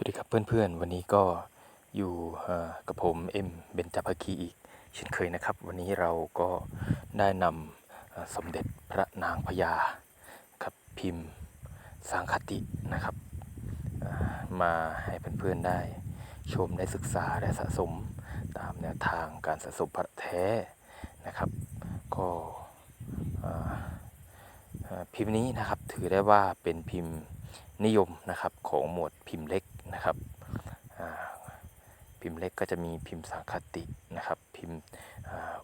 สวัสดีครับเพื่อนๆ วันนี้ก็อยู่กับผมเอ็มเบนจภคีอีก เช่นเคยนะครับ วันนี้เราก็ได้นำสมเด็จพระนางพญาครับพิมพ์สังคตินะครับ มาให้เพื่อนๆได้ชมได้ศึกษาได้สะสมตามแนวทางการสะสมพระแท้นะครับ ก็พิมพ์นี้นะครับถือได้ว่าเป็นพิมพ์นิยมนะครับของหมวดพิมพ์เล็ก นะครับพิมพ์เล็กก็จะมีพิมพ์สังคตินะครับ พิมพ์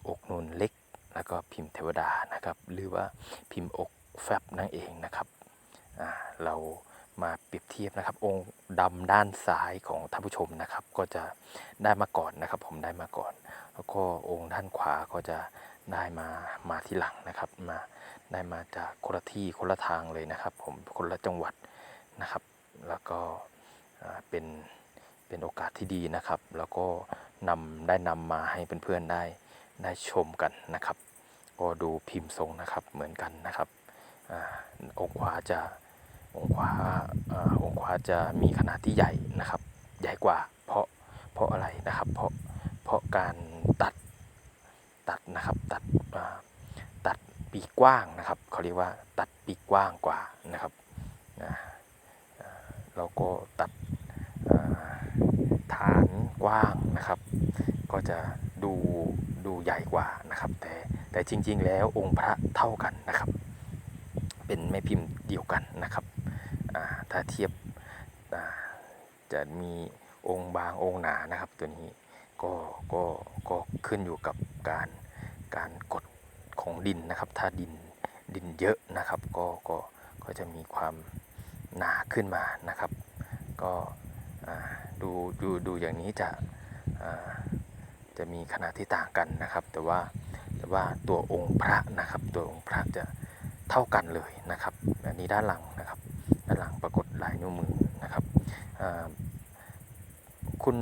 อกนูนเล็ก แล้วก็พิมพ์เทวดานะครับ หรือว่าพิมพ์อกแฟบนั่นเองนะครับเรามาเปรียบเทียบนะครับ องค์ดำด้านซ้ายของท่านผู้ชมนะครับ ก็จะได้มาก่อนนะครับ ผมได้มาก่อน แล้วก็องค์ด้านขวาก็จะได้มามาที่หลังนะครับ มาได้มาจากคนละที่คนละทางเลยนะครับ ผมคนละจังหวัดนะครับ แล้วก็ เป็นเป็นโอกาสที่ดีนะครับ แล้วก็นำได้นำมาให้เพื่อนๆได้ได้ชมกันนะครับ ก็ดูพิมพ์ทรงนะครับเหมือนกันนะครับอองขวาจะองขวาอองขวาจะมีขนาดที่ใหญ่นะครับ ใหญ่กว่าเพราะเพราะอะไรนะครับ เพราะเพราะการตัดตัดนะครับตัดตัดปีกกว้างนะครับเขาเรียกว่าตัดปีกกว้างกว่านะครับอ่าแล้วก็ตัด ว้างนะครับ ก็จะดูดูใหญ่กว่านะครับ แต่แต่จริง ๆ แล้วองค์พระเท่ากันนะครับ เป็นแม่พิมพ์เดียวกันนะครับถ้าเทียบจะมีองค์บางองค์หนานะครับ ตัวนี้ก็ก็ก็ขึ้นอยู่กับการการกดของดินนะครับ ถ้าดินดินเยอะนะครับ ก็ก็ก็จะมีความหนาขึ้นมานะครับ ก็ ดูดูดูอย่างนี้จะจะมีขนาดที่ต่างกันนะครับ แต่ว่าแต่ว่าตัวองค์พระนะครับ ตัวองค์พระจะเท่ากันเลยนะครับอันนี้ด้านหลังนะครับ ด้านหลังปรากฏลายนิ้วมือนะครับคุณ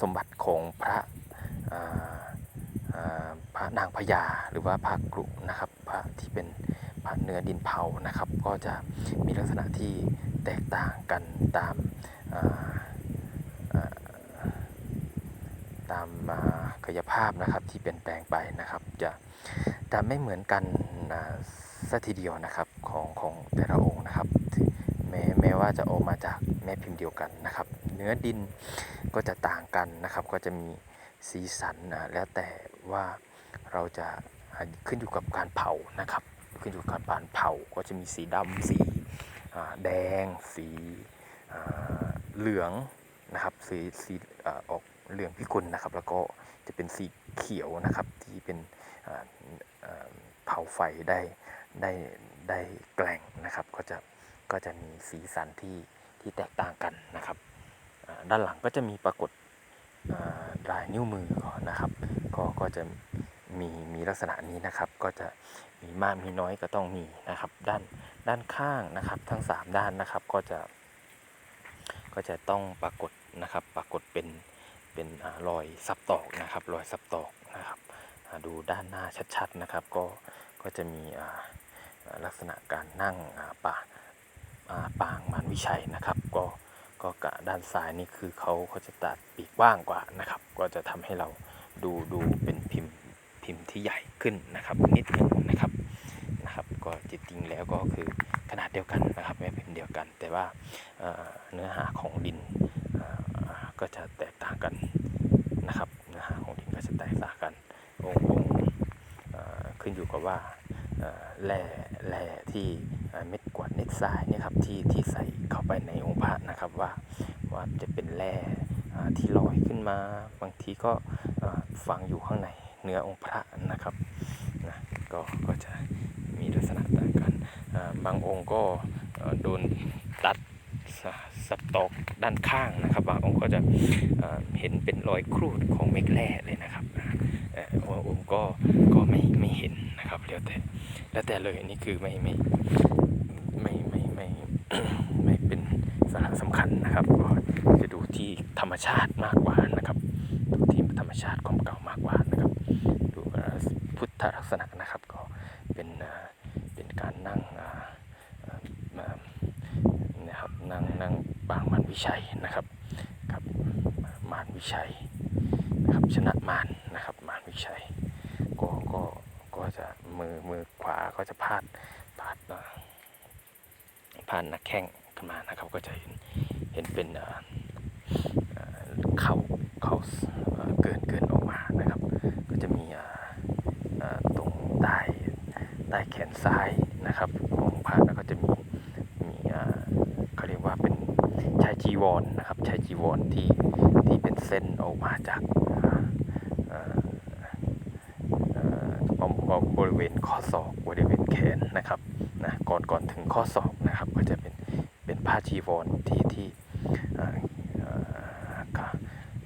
สมบัติของพระอ่าอ่าพระนางพญาหรือว่าพระกรุนะครับ พระที่เป็นพระเนื้อดินเผานะครับ ก็จะมีลักษณะที่แตกต่างกันตามอ่าอ่าตามอ่า กายภาพนะครับที่เปลี่ยนแปลงไปนะครับ จะจะไม่เหมือนกันอ่าสัทีเดียวนะครับของของแต่ละองค์นะครับแม้แม้ว่าจะออกมาจากแม่พิมพ์เดียวกันนะครับ เนื้อดินก็จะต่างกันนะครับ ก็จะมีสีสันอ่าแล้วแต่ว่าเราจะขึ้นอยู่กับการเผานะครับ ขึ้นอยู่กับการเผาก็จะมีสีดำสีแดง สีเหลืองนะครับ สีสีออก เหลืองพิกลนะครับ แล้วก็จะเป็นสีเขียวนะครับที่เป็นเผาไฟได้ได้ได้แกล่งนะครับ ก็จะก็จะมีสีสันที่ที่แตกต่างกันนะครับ ด้านหลังก็จะมีปรากฏลายนิ้วมือนะครับ ก็ก็จะมีมีลักษณะนี้นะครับ ก็จะมีมากมีน้อยก็ต้องมีนะครับ ด้านด้านข้างนะครับ ทั้ง 3 ด้านนะครับก็จะ ก็จะต้องปรากฏนะครับ ปรากฏเป็น เป็นรอยซับตอกนะครับรอยซับตอกนะครับดูด้านหน้าชัดๆนะครับ ก็ก็จะมีลักษณะการนั่งป่าปางมารวิชัยนะครับ ก็ก็กะด้านซ้ายนี่คือเขาเขาจะตัดปีกกว้างกว่านะครับ ก็จะทำให้เราดูดูเป็นพิมพ์พิมพ์ที่ใหญ่ขึ้นนะครับ นิดหนึงนะครับนะครับก็จริงๆแล้วก็คือขนาดเดียวกันนะครับแม่พิมพ์เดียวกัน แต่ว่าเนื้อหาของดิน ก็จะแตกต่างกันนะครับเนื้อหาของดินก็จะแตกต่างกันองค์องค์ขึ้นอยู่กับว่าเอ่แร่แร่ที่เม็ดกรวดเม็ดทรายเนี่ยครับที่ที่ใส่เข้าไปในองค์พระนะครับว่าว่าจะเป็นแร่อ่ที่ลอยขึ้นมาบางทีก็ฝังอยู่ข้างในเนื้อองค์พระนะครับนะก็ก็จะมีลักษณะต่างกันบางองค์ก็โดนตัด สสตอกด้านข้างนะครับบางองค์ก็จะเเห็นเป็นรอยครูดของเม็ดแร่เลยนะครับอ่าเอ่อบางองค์ก็ก็ไม่ไม่เห็นนะครับแล้วแต่แล้วแต่เลยนี่คือไม่ไม่ไม่ไม่ไม่ไม่เป็นสาระสำคัญนะครับก็จะดูที่ธรรมชาติมากกว่านะครับดูที่ธรรมชาติความเก่ามากกว่านะครับ ดูพุทธลักษณะนะครับก็เป็นเอ่อเป็นการนั่งอ่าเอ่อมานะครับนั่งนั่งปางมันวิชัยนะครับ มารวิชัย นะครับชนะมารนะครับมารวิชัยก็ก็ก็จะมือมือขวาก็จะพาดพาดเอ่าดนักแข้งขึ้นมานะครับ ก็จะเห็นเห็นเป็นเข่าเข่าเกินเกินออกมานะครับ ก็จะมีตรงใต้ใต้แขนซ้ายนะครับของพระแล้วก็จะมีมีเขาเรียกว่าเป็นชายจีวรนะครับชายจีวรที่ที่เป็นเส้นออกมาจากเอ่อเอ่อเอ่อบบบริเวณ ข้อศอกบริเวณแขนนะครับนะก่อนก่อนถึงข้อศอกนะครับก็จะเป็นเป็นผ้าจีวรที่ที่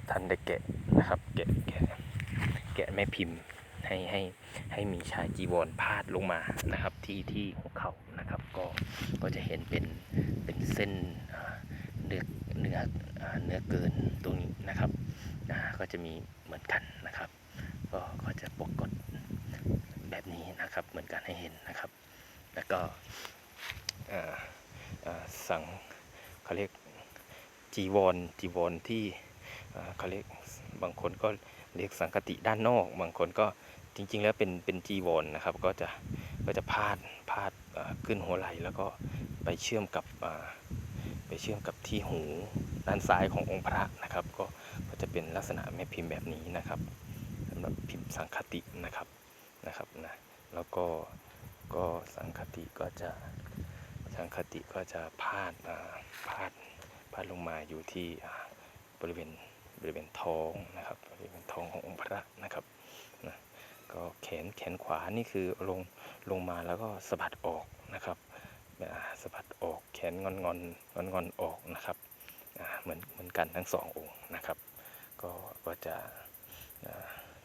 ท่านได้แกะนะครับแกะแกะแกะแม่พิมพ์ให้ให้ให้มีชายจีวรพาดลงมานะครับที่ที่หัวเข่านะครับก็ก็จะเห็นเป็นเป็นเส้นเนื้อเนื้อเนื้อเกินตรงนี้นะครับก็จะมีเหมือนกันนะครับ ก็ก็จะปรากฏ แบบนี้นะครับ เหมือนกันให้เห็นนะครับ แล้วก็เอ่อเอ่อสังเขาเรียกจีวรจีวรที่เขาเรียกบางคนก็เรียกสังคติด้านนอก บางคนก็จริง ๆ แล้วเป็นเป็นจีวรนะครับ ก็จะก็จะพาดพาดขึ้นหัวไหล่แล้วก็ไปเชื่อมกับไปเชื่อมกับที่หูด้านซ้ายขององค์พระนะครับ ก็ก็จะเป็นลักษณะแม่พิมพ์แบบนี้นะครับสำหรับพิมพ์สังคตินะครับ นะครับนะแล้วก็ก็สังคติก็จะสังคติก็จะพาดอ่าพาดพาดลงมาอยู่ที่บริเวณบริเวณท้องนะครับบริเวณท้องขององค์พระนะครับนะก็แขนแขนขวานี่คือลงลงมาแล้วก็สะบัดออกนะครับสะบัดออกแขนงอนงอนงอนงอนออกนะครับเหมือนเหมือนกันทั้งสององค์นะครับ ก็ก็จะ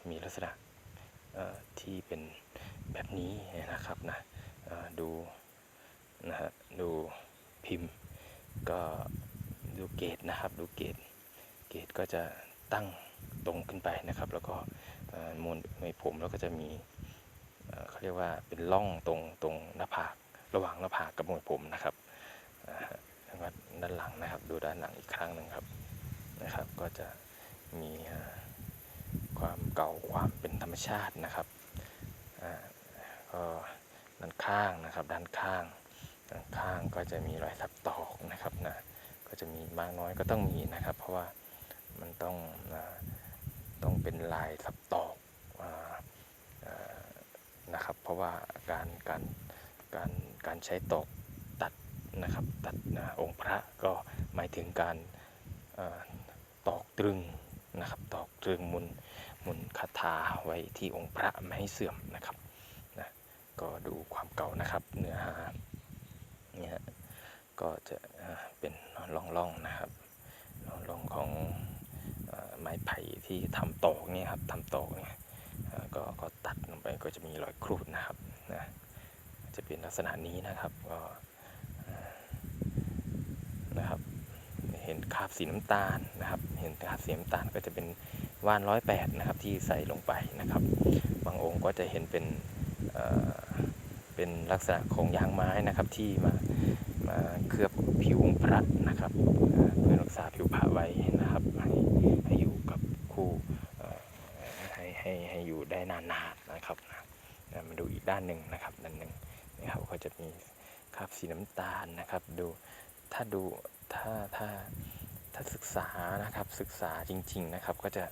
มีลักษณะ ที่เป็นแบบนี้นะครับนะดูนะฮะดูพิมพ์ก็ดูเกตนะครับดูเกตเกตก็จะตั้งตรงขึ้นไปนะครับ แล้วก็มวลในผมแล้วก็จะมีเขาเรียกว่าเป็นร่องตรงตรงหน้าผากระหว่างหน้าผากกับมวลผมนะครับอ่าฮะแล้วก็ด้านหลังนะครับ ดูด้านหลังอีกครั้งหนึ่งครับนะครับ ก็จะมี ความเก่าความเป็นธรรมชาตินะครับก็ด้านข้างนะครับด้านข้างด้านข้างก็จะมีรอยสับตอกนะครับนะก็จะมีมากน้อยก็ต้องมีนะครับ เพราะว่ามันต้องต้องเป็นลายสับตอกนะครับ เพราะว่าการการการการใช้ตอกตัดนะครับตัดอ่าองค์พระก็หมายถึงการตอกตรึงนะครับตอกตรึงมุน มุนคาถาไว้ที่องค์พระไม่ให้เสื่อมนะครับนะก็ดูความเก่านะครับเนื้อหาเนี่ยฮะก็จะเป็นร่องๆนะครับร่องๆของอ่าไม้ไผ่ที่ทำตอกเนี่ยครับทำตอกเนี่ยก็ก็ตัดลงไปก็จะมีรอยครูดนะครับนะจะเป็นลักษณะนี้นะครับก็นะครับเห็นคราบสีน้ำตาลนะครับ เห็นคราบสีน้ำตาลก็จะเป็น ว่านร้อยแปดนะครับที่ใส่ลงไปนะครับ บางองค์ก็จะเห็นเป็นเเป็นลักษณะของยางไม้นะครับที่มามาเคลือบผิวองค์พระนะครับเพื่อรักษาผิวพระไว้นะครับให้ให้อยู่กับคู่ให้ให้ให้อยู่ได้นานๆนะครับนะมาดูอีกด้านหนึ่งนะครับด้านหนึ่งนะครับก็จะมีคราบสีน้ำตาลนะครับ ดูถ้าดูถ้าถ้า ถ้าศึกษานะครับศึกษาจริง ๆนะครับ ก็จะ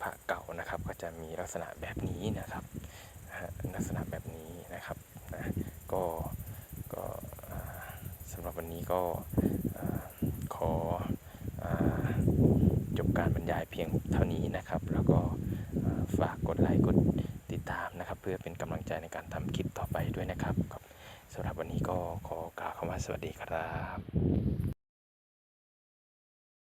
พระเก่านะครับ ก็จะมีลักษณะแบบนี้นะครับลักษณะแบบนี้นะครับนะก็ก็สำหรับวันนี้ก็ขอจบการบรรยายเพียงเท่านี้นะครับ แล้วก็ฝากกดไลค์กดติดตามนะครับ เพื่อเป็นกำลังใจในการทำคลิปต่อไปด้วยนะครับครับสำหรับวันนี้ก็ขอกล่าวคำว่าสวัสดีครับ